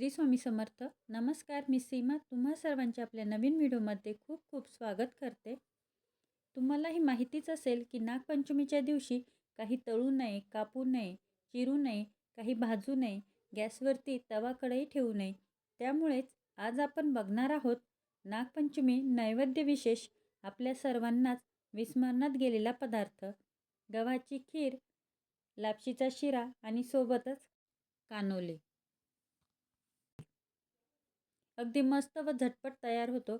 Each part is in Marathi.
श्री स्वामी समर्थ. नमस्कार मी सीमा. तुम्हा सर्वांच्या आपल्या नवीन व्हिडिओमध्ये खूप खूप स्वागत करते. तुम्हाला ही माहितीच असेल की नागपंचमीच्या दिवशी काही तळू नये कापू नये चिरू नये काही भाजू नये गॅसवरती तवा कढई ठेवू नये. त्यामुळेच आज आपण बघणार आहोत नागपंचमी नैवेद्य विशेष आपल्या सर्वांनाच विस्मरणात गेलेला पदार्थ. गव्हाची खीर लापशीचा शिरा आणि सोबतच कानोले. अगदी मस्त व झटपट तयार होतो.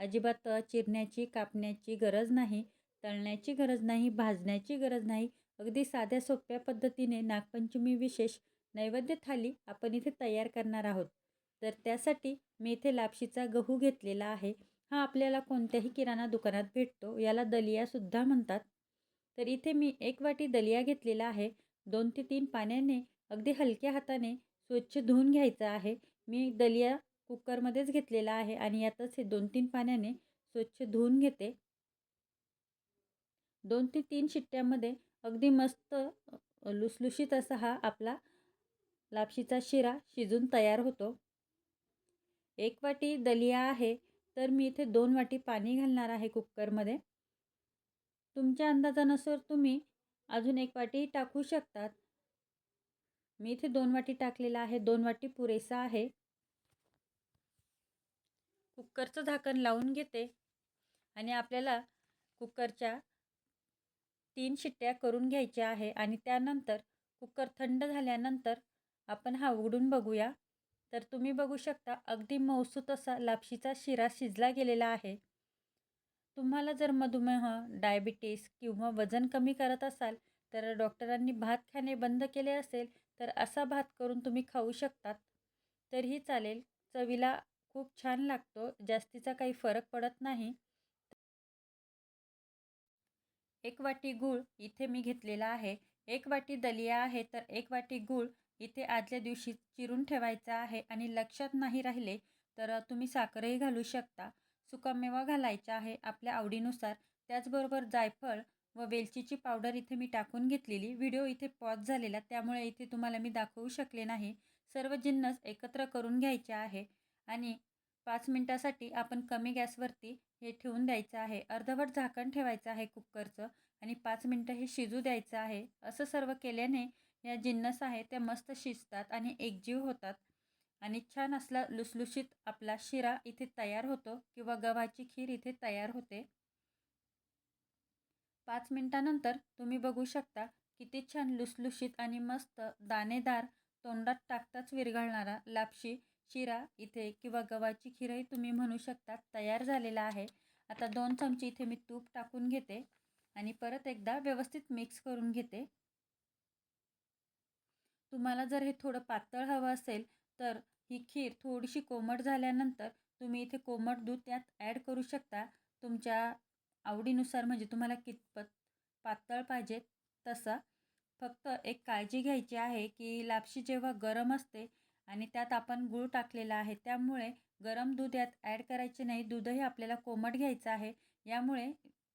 अजिबात चिरण्याची कापण्याची गरज नाही तळण्याची गरज नाही भाजण्याची गरज नाही. अगदी साध्या सोप्या पद्धतीने नागपंचमी विशेष नैवेद्य थाली आपण इथे तयार करणार आहोत. तर त्यासाठी मी इथे लापशीचा गहू घेतलेला आहे. हा आपल्याला कोणत्याही किराणा दुकानात भेटतो याला दलियासुद्धा म्हणतात. तर इथे मी एक वाटी दलिया घेतलेला आहे. दोन ते तीन पाण्याने अगदी हलक्या हाताने स्वच्छ धुवून घ्यायचं आहे. मी दलिया कुकरमध्येच घेतलेला आहे आणि यातच हे दोन तीन पाण्याने स्वच्छ धुवून घेते. दोन ते तीन शिट्ट्यामध्ये अगदी मस्त लुसलुशीत असा हा आपला लापशीचा शिरा शिजून तयार होतो. एक वाटी दलिया आहे तर मी इथे दोन वाटी पाणी घालणार आहे कुकरमध्ये. तुमच्या अंदाजानुसार तुम्ही अजून एक वाटी टाकू शकतात. मी इथे दोन वाटी टाकलेला आहे दोन वाटी पुरेसा आहे. कुकरचं झाकण लावून घेते आणि आपल्याला कुकरच्या तीन शिट्ट्या करून घ्यायच्या आहे आणि त्यानंतर कुकर थंड झाल्यानंतर आपण हा उघडून बघूया. तर तुम्ही बघू शकता अगदी मौसूत असा लापशीचा शिरा शिजला गेलेला आहे. तुम्हाला जर मधुमेह डायबिटीस किंवा वजन कमी करत असाल तर डॉक्टरांनी भात खाणे बंद केले असेल तर असा भात करून तुम्ही खाऊ शकतात. तरीही चालेल चवीला खूप छान लागतो. जास्तीचा काही फरक पडत नाही. एक वाटी गूळ इथे मी घेतलेला आहे. एक वाटी दलिया आहे तर एक वाटी गूळ इथे आदल्या दिवशी चिरून ठेवायचा आहे आणि लक्षात नाही राहिले तर तुम्ही साखरही घालू शकता. सुकामेवा घालायचा आहे आपल्या आवडीनुसार. त्याचबरोबर जायफळ व वेलचीची पावडर इथे मी टाकून घेतलेली. व्हिडिओ इथे पॉज झालेला. त्यामुळे इथे तुम्हाला मी दाखवू शकले नाही. सर्व जिन्नस एकत्र करून घ्यायचे आहे. आणि पाच मिनटासाठी आपण कमी गॅसवरती हे ठेवून द्यायचं आहे. अर्धवट झाकण ठेवायचं आहे कुकरचं आणि पाच मिनटं हे शिजू द्यायचं आहे. असं सर्व केल्याने या जिन्नस आहे त्या मस्त शिजतात आणि एकजीव होतात. आणि छान असला लुसलुशीत आपला शिरा इथे तयार होतो किंवा गव्हाची खीर इथे तयार होते. पाच मिनटानंतर तुम्ही बघू शकता किती छान लुसलुशीत आणि मस्त दाणेदार तोंडात टाकताच विरघळणारा लापशी शिरा इथे किंवा गव्हाची खीरही तुम्ही म्हणू शकता तयार झालेला आहे. आता दोन चमचे इथे मी तूप टाकून घेते आणि परत एकदा व्यवस्थित मिक्स करून घेते. तुम्हाला जर हे थोडं पातळ हवं असेल तर ही खीर थोडीशी कोमट झाल्यानंतर तुम्ही इथे कोमट दूध त्यात ॲड करू शकता. तुमच्या आवडीनुसार म्हणजे तुम्हाला कितपत पातळ पाहिजे तसं. फक्त एक काळजी घ्यायची आहे की लापशी जेव्हा गरम असते आणि त्यात आपण गूळ टाकलेला आहे. त्यामुळे गरम दूध यात ॲड करायचे नाही. दूधही आपल्याला कोमट घ्यायचं आहे. यामुळे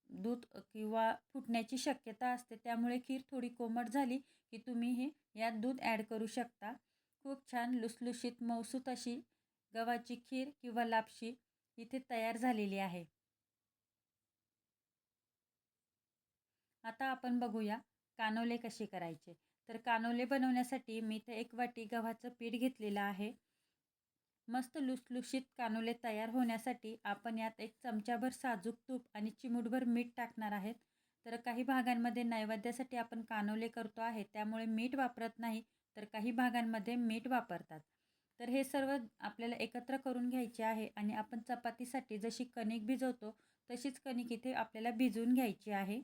दूध किंवा फुटण्याची शक्यता असते. त्यामुळे खीर थोडी कोमट झाली की तुम्ही हे यात दूध ॲड करू शकता. खूप छान लुसलुशीत मौसूत अशी गव्हाची खीर किंवा लापशी इथे तयार झालेली आहे. आता आपण बघूया कानोले कसे करायचे. तर कानोले बनवण्यासाठी मी इथे एक वाटी गव्हाचं पीठ घेतलेलं आहे. मस्त लुसलुशीत कानोले तयार होण्यासाठी आपण यात एक चमचाभर साजूक तूप आणि चिमूटभर मीठ टाकणार आहेत. तर काही भागांमध्ये नैवेद्यासाठी आपण कानोले करतो आहे. त्यामुळे मीठ वापरत नाही तर काही भागांमध्ये मीठ वापरतात. तर हे सर्व आपल्याला एकत्र करून घ्यायचे आहे आणि आपण चपातीसाठी जशी कणिक भिजवतो तशीच कणिक इथे आपल्याला भिजवून घ्यायची आहे.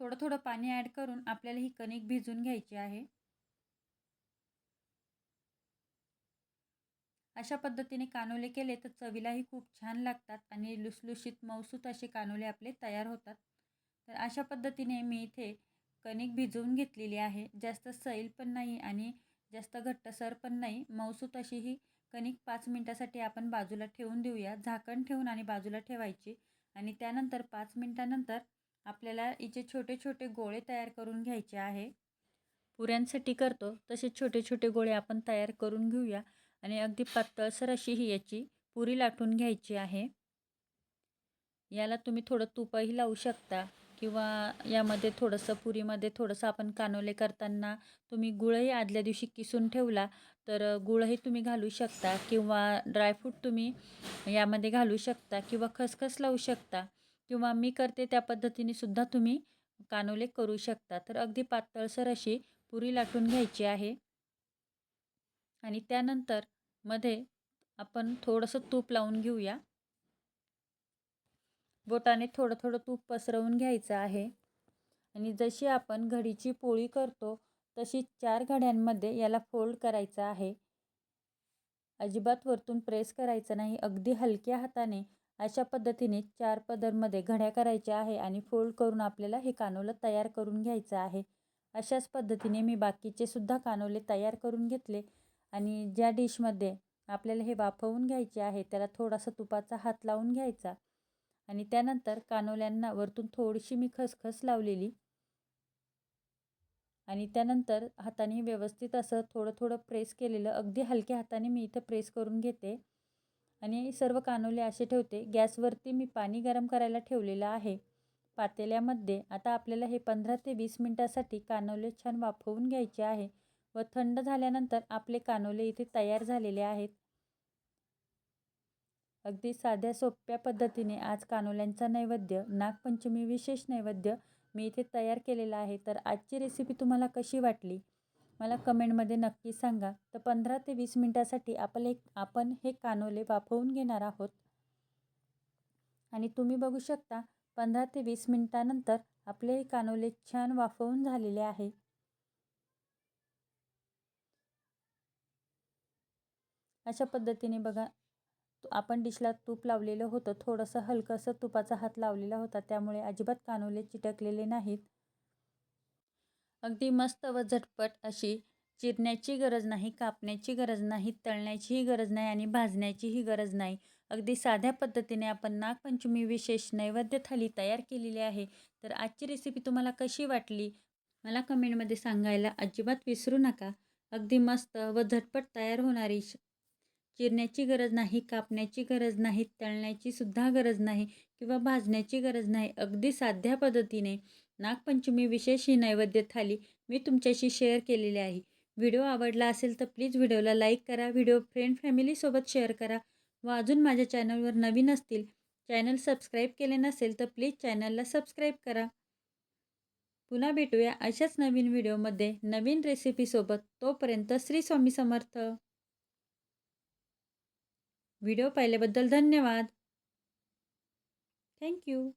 थोडं थोडं पाणी ॲड करून आपल्याला ही कणिक भिजून घ्यायची आहे. अशा पद्धतीने कानोले केले तर चवीलाही खूप छान लागतात आणि लुसलुशीत मौसूत असे कानोले आपले तयार होतात. तर अशा पद्धतीने मी इथे कणिक भिजवून घेतलेली आहे. जास्त सैल पण नाही आणि जास्त घट्टसर पण नाही. मौसूत अशी ही कणिक पाच मिनटासाठी आपण बाजूला ठेवून देऊया. झाकण ठेवून आणि बाजूला ठेवायची आणि त्यानंतर पाच मिनटानंतर आपल्याला इथे छोटे छोटे गोळे तयार करून घ्यायचे आहे. पुऱ्यांसाठी करतो तसे छोटे छोटे गोळे आपण तयार करून घेऊया आणि अगदी पातळसर अशी ही याची पुरी लाटून घ्यायची आहे. याला तुम्ही थोडं तुपही लावू शकता किंवा यामध्ये थोडंसं पुरीमध्ये थोडंसं आपण कानोले करताना तुम्ही गुळही आदल्या दिवशी किसून ठेवला तर गुळही तुम्ही घालू शकता किंवा ड्रायफ्रूट तुम्ही यामध्ये घालू शकता किंवा खसखस लावू शकता. किंवा मी करते त्या पद्धतीने सुद्धा तुम्ही कानोले करू शकता. तर अगदी पातळसर अशी पुरी लाटून घ्यायची आहे. आणि त्यानंतरमध्ये आपण थोडंसं तूप लावून घेऊया. बोटाने थोडं थोडं तूप पसरवून घ्यायचं आहे. आणि जशी आपण घडीची पोळी करतो तशी चार घड्यांमध्ये याला फोल्ड करायचं आहे. अजिबात वरतून प्रेस करायचं नाही. अगदी हलक्या हाताने अशा पद्धतीने चार पदरमध्ये घड्या करायच्या आहे आणि फोल्ड करून आपल्याला हे कानोलं तयार करून घ्यायचं आहे. अशाच पद्धतीने मी बाकीचे सुद्धा कानोले तयार करून घेतले आणि ज्या डिशमध्ये आपल्याला हे वाफवून घ्यायचे आहे त्याला थोडासा तुपाचा हात लावून घ्यायचा आणि त्यानंतर कानोल्यांना वरतून थोडीशी मी खसखस लावलेली आणि त्यानंतर हाताने व्यवस्थित असं थोडं थोडं प्रेस केलेलं अगदी हलक्या हाताने मी इथं प्रेस करून घेते. आणि सर्व कानोले असे ठेवते. गॅसवरती मी पाणी गरम करायला ठेवलेलं आहे. पातेल्यामध्ये आता आपल्याला हे पंधरा ते वीस मिनटासाठी कानोले छान वाफवून घ्यायचे आहे व थंड झाल्यानंतर आपले कानोले इथे तयार झालेले आहेत. अगदी साध्या सोप्या पद्धतीने आज कानोल्यांचा नैवेद्य नागपंचमी विशेष नैवेद्य मी इथे तयार केलेला आहे. तर आजची रेसिपी तुम्हाला कशी वाटली? मला कमेंटमध्ये नक्की सांगा. तर पंधरा ते वीस मिनटासाठी आपले आपण हे कानोले वाफवून घेणार आहोत. आणि तुम्ही बघू शकता पंधरा ते वीस मिनटानंतर आपले हे कानोले छान वाफवून झालेले आहे. अशा पद्धतीने बघा आपण डिशला तूप लावलेलं होतं. थोडंसं हलकंसं तुपाचा हात लावलेला होता. त्यामुळे अजिबात कानोले चिटकलेले नाहीत. अगदी मस्त व झटपट अशी चिरण्याची गरज नाही कापण्याची गरज नाही तळण्याचीही गरज नाही आणि भाजण्याचीही गरज नाही. अगदी साध्या पद्धतीने आपण नागपंचमी विशेष नैवेद्य थाली तयार केलेली आहे. तर आजची रेसिपी तुम्हाला कशी वाटली? मला कमेंटमध्ये सांगायला अजिबात विसरू नका. अगदी मस्त व झटपट तयार होणारी चिरण्याची गरज नाही कापण्याची गरज नाही तळण्याची सुद्धा गरज नाही किंवा भाजण्याची गरज नाही. अगदी साध्या पद्धतीने नागपंचमी विशेष ही नैवेद्य थाली मी तुमच्याशी शेअर केलेली आहे. व्हिडिओ आवडला असेल तर प्लीज व्हिडिओला लाईक करा व्हिडिओ फ्रेंड फॅमिलीसोबत शेअर करा व अजून माझ्या चॅनलवर नवीन असतील चॅनल सबस्क्राईब केले नसेल तर प्लीज चॅनलला सबस्क्राईब करा. पुन्हा भेटूया अशाच नवीन व्हिडिओमध्ये नवीन रेसिपीसोबत तोपर्यंत श्री स्वामी समर्थ. व्हिडिओ पाहिल्याबद्दल धन्यवाद. थँक्यू